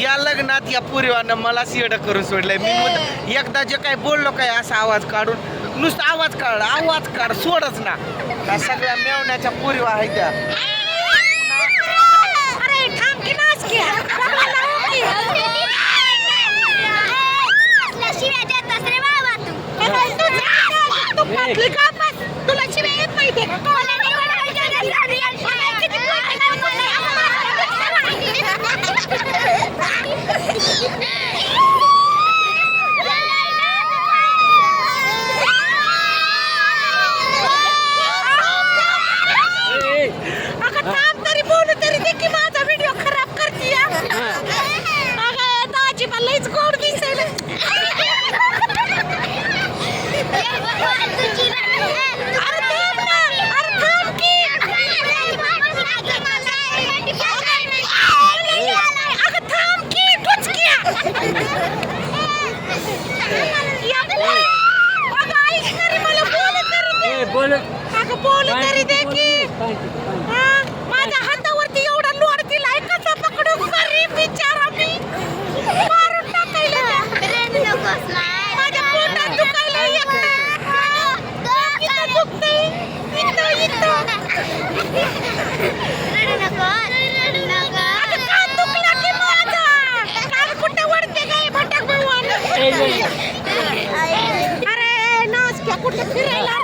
या लग्नात या पुरीवानं मला सीड करून सोडलंय. मी एकदा जे काही बोललो काय असा आवाज काढून नुसता आवाज काढ आवाज काढ सोडच ना. त्या सगळ्या मेवण्याच्या पुरीवा आहेत त्या अरे थांब की नाच की शिव्या देतस रे बाबा तू तू फाटली का बस तुला शिव्या येत माहिती अगं थांब तरी बोलू तरी दे की माझा व्हिडिओ खराब करते अगं दाजी मला लईच गोड दिसेल अरे थांब ना अरे थांब की अगं थांब की टुचक्या या बोल. अगं ऐक तरी मला बोलू तरी दे बोल अगं बोलू तरी दे की हा? माझ्या हातावरती एवढा लोड दिलाय कसा पकडू? गरीब बिचारा मी. मारून टाकायला माझ्या पोटात दुखायला एकटं. दुखतंय. इथं, कुठं काय फिरायला.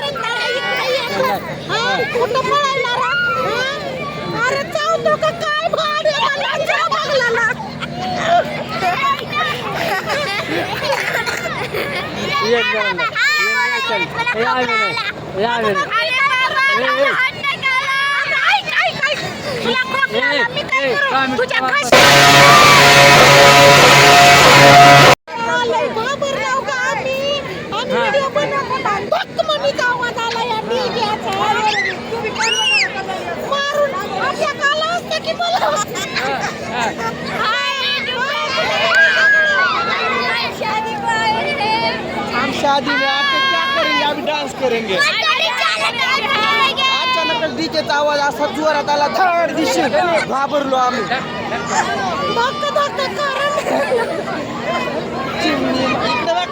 हो. कुठं पळायला रा? हा? अरे चावतो का काय भाड आहे मला जा बंगल्याला. अगं, ऐक, ऐक, ऐक. तुला खोकला आला, मी काय करू? तुझ्या घशात- आलंय घाबरलो गं आम्ही. आणि व्हिडिओ बनवत होता. फक्त मम्मीचा आवाज आला या डिग्याचा. मारून अटॅक आला असता की मला. हम शादी में आके क्या करेंगे अभी डांस करेंगे. अचानक डीजेचा आवाज असा जोरात आला धड दिशी. घाबरलो आम्ही. चिमणी बघ.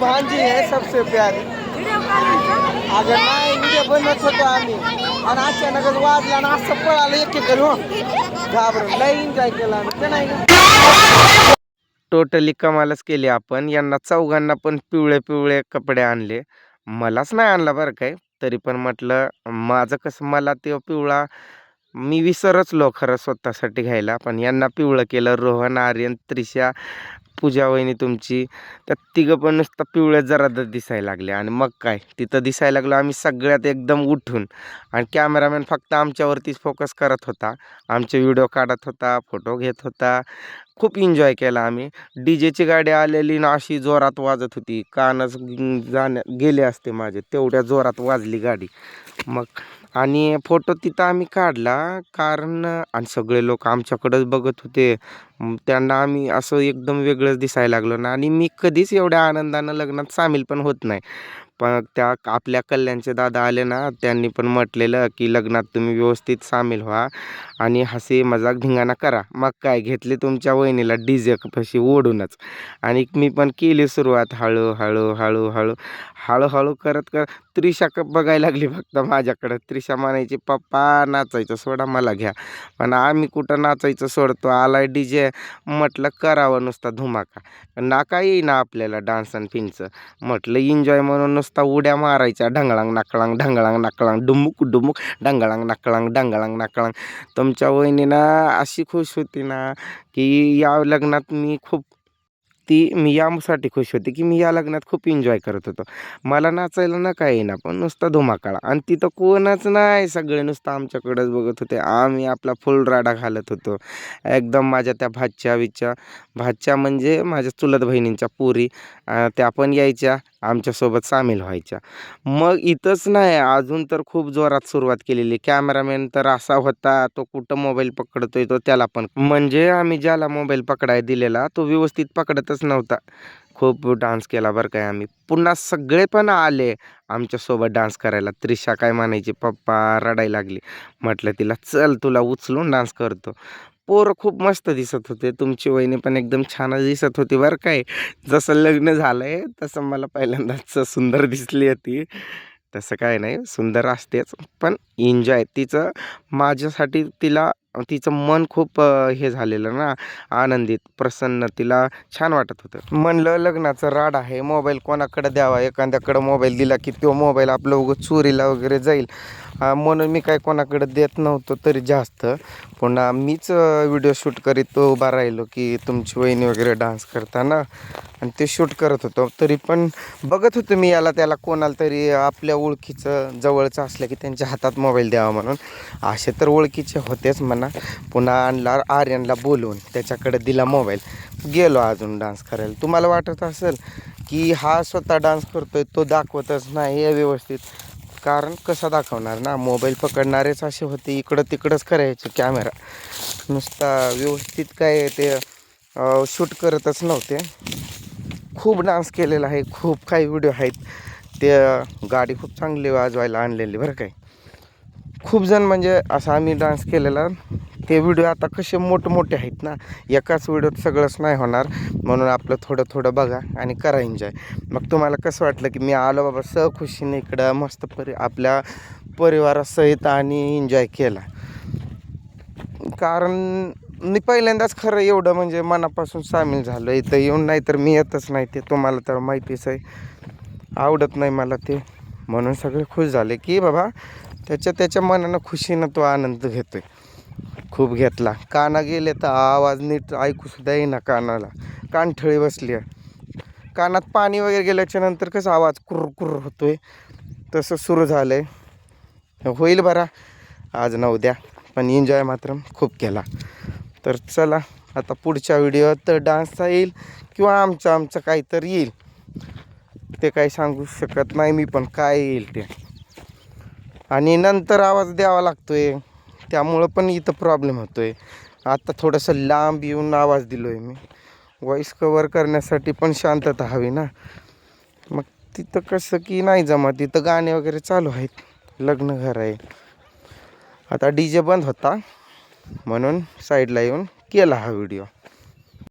भांजी है सबसे प्यारी. अगं नाही व्हिडिओ बनवत होतो आम्ही. आणि अचानकच वाजला आणि असं पळालं एक एक हो. घाबरून. लय एन्जॉय केला आम्ही. ते नाही टोटली कमालच केली आपण. यांना चौघांना पण पिवळे पिवळे कपडे आणले. मलाच नाही आणला बरं काय तरी पण म्हटलं माझं कसं मला ते पिवळा मी विसरचलो खरं स्वतःसाठी घ्यायला. पण यांना पिवळं केलं. रोहन आर्यन त्रिशा पूजा वहिनी तुमची. त्या तिघं पण नुसतं पिवळ्या जरा दिसायला लागले. आणि मग काय? तिथं दिसायला लागलो आम्ही सगळ्यात एकदम उठून. आणि कॅमेरामॅन फक्त आमच्यावरतीच फोकस करत होता. आमचे व्हिडिओ काढत होता फोटो घेत होता. खूप इन्जॉय केला आम्ही. डी जेची गाडी आलेली ना अशी जोरात वाजत होती. कानच जाण्या गेले असते माझे. तेवढ्या जोरात वाजली गाडी. मग आणि फोटो तिथं आम्ही काढला. कारण आणि सगळे लोक आमच्याकडंच बघत होते. त्यांना आम्ही असं एकदम वेगळंच दिसायला लागलो. ना आणि मी कधीच एवढ्या आनंदानं लग्नात सामील पण होत नाही. पण त्या आपल्या कल्याणचे दादा आले ना त्यांनी पण म्हटलेलं की लग्नात तुम्ही व्यवस्थित सामील व्हा आणि हसी मजाक धिंगाणा करा. मग काय घेतले तुमच्या वहिनीला डी जे कशी ओढूनच. आणि मी पण केली सुरुवात हळूहळू हळूहळू. हळूहळू करत करत त्रिशा क बघायला लागली फक्त माझ्याकडं. त्रिशा म्हणायची पप्पा नाचायचं सोडा मला घ्या. पण आम्ही कुठं नाचायचं सोडतो? आला डी जे म्हटलं करावं नुसता धुमाका. नाका येईना आपल्याला डान्स आणि फिनचं म्हटलं एन्जॉय म्हणून नुसता उड्या मारायच्या ढंगळांग नाकळांग ढंगळांग नाकळांग डुमुक डुमुक ढंगळांग नाकळांग ढंगळांग नाकळांग. तुमच्या वहिनीनं अशी खुश होती ना की या लग्नात मी खूप ती मी यासाठी खुश होती की मी या लग्नात खूप एन्जॉय करत होतो. मला नाचायला ना काय येईना पण नुसता धुमाकाळा आणि तिथं कोणच नाही सगळे नुसतं आमच्याकडंच बघत होते. आम्ही आपला फुल राडा घालत होतो. एकदम माझ्या त्या भाच्या विच्या भाच्या म्हणजे माझ्या चुलत बहिणींच्या पुरी. त्या पण यायच्या आमच्यासोबत सामील व्हायच्या. मग इथंच नाही अजून तर खूप जोरात सुरुवात केलेली. कॅमेरामॅन तर असा होता तो कुठं मोबाईल पकडतोय तो त्याला पण. म्हणजे आम्ही ज्याला मोबाईल पकडाय दिलेला तो व्यवस्थित पकडतच नव्हता. खूप डान्स केला बरं काय आम्ही. पुन्हा सगळे पण आले आमच्यासोबत डान्स करायला. त्रिशा काय म्हणायची पप्पा रडायला लागली. म्हटलं तिला चल तुला उचलून डान्स करतो. पोरं खूप मस्त दिसत होते. तुमची वहिनी पण एकदम छानच दिसत होती बरं काय जसं लग्न झालं आहे तसं मला पहिल्यांदाच सुंदर दिसली होती. तसं काय नाही सुंदर असतेच पण एन्जॉय तिचं. माझ्यासाठी तिला तिचं मन खूप हे झालेलं ना आनंदित प्रसन्न तिला छान वाटत होतं. म्हणलं लग्नाचं राड आहे मोबाईल कोणाकडं द्यावा? एखाद्याकडं मोबाईल दिला की तो मोबाईल आपलं उगं चोरीला वगैरे जाईल. म्हणून मी काय कोणाकडे देत नव्हतो तरी जास्त. पुन्हा मीच व्हिडिओ शूट करीत उभा राहिलो की तुमची वहिनी वगैरे डान्स करताना आणि ते शूट करत होतो. तरी पण बघत होतो मी याला त्याला कोणाला तरी आपल्या ओळखीचं जवळचं असलं की त्यांच्या हातात मोबाईल द्यावा म्हणून. असे तर ओळखीचे होतेच म्हणा. पुन्हा आणला आर्यनला बोलवून त्याच्याकडे दिला मोबाईल गेलो अजून डान्स करायला. तुम्हाला वाटत असेल की हा स्वतः डान्स करतोय तो दाखवतच नाही हे व्यवस्थित. कारण कसा दाखवणार ना? मोबाईल पकडणारेच असे होते इकडं तिकडंच करायचे कॅमेरा. नुसता व्यवस्थित काय ते शूट करतच नव्हते. खूप डान्स केलेला आहे खूप काही व्हिडिओ आहेत. ते गाडी खूप चांगली वाजवायला आणलेली बरं काय खूप जण म्हणजे असा आम्ही डान्स केलेला. ते व्हिडिओ आता कसे मोठमोठे आहेत ना एकाच व्हिडिओत सगळंच नाही होणार. म्हणून आपलं थोडं थोडं बघा आणि करा एन्जॉय मग तुम्हाला कसं वाटलं की मी आलो बाबा सहखुशीने इकडं मस्त परि आपल्या परिवारासहित आणि एन्जॉय केला. कारण मी पहिल्यांदाच खरं एवढं म्हणजे मनापासून सामील झालो. इथं येऊन नाही तर मी येतच नाही ते तुम्हाला तर माहितीच आहे. आवडत नाही मला ते. म्हणून सगळे खुश झाले की बाबा त्याच्या त्याच्या मनानं खुशीनं तो आनंद घेतोय. खूप घेतला. काना गेले तर आवाज नीट ऐकूसुद्धा येईना कानाला. कानठळी बसली आहे. कानात पाणी वगैरे गेल्याच्यानंतर कसं आवाज कुर कुर होतोय. तसं सुरू झालं आहे होईल बरा. आज न उद्या पण एन्जॉय मात्र खूप केला. तर चला आता पुढच्या व्हिडिओत तर डान्सचा येईल किंवा आमचं आमचं काहीतरी येईल. ते काही सांगू शकत नाही मी पण काय येईल ते. आणि नंतर आवाज द्यावा लागतोय. त्यामुळं पण इथं प्रॉब्लेम होतो आहे आत्ता थोडंसं लांब येऊन आवाज दिलो आहे मी. व्हॉईस कवर करण्यासाठी पण शांतता हवी ना. मग तिथं कसं की नाही जमा तिथं गाणे वगैरे चालू आहेत. लग्न घर आहे. आता डी जे बंद होता. म्हणून साईडला येऊन केला हा व्हिडिओ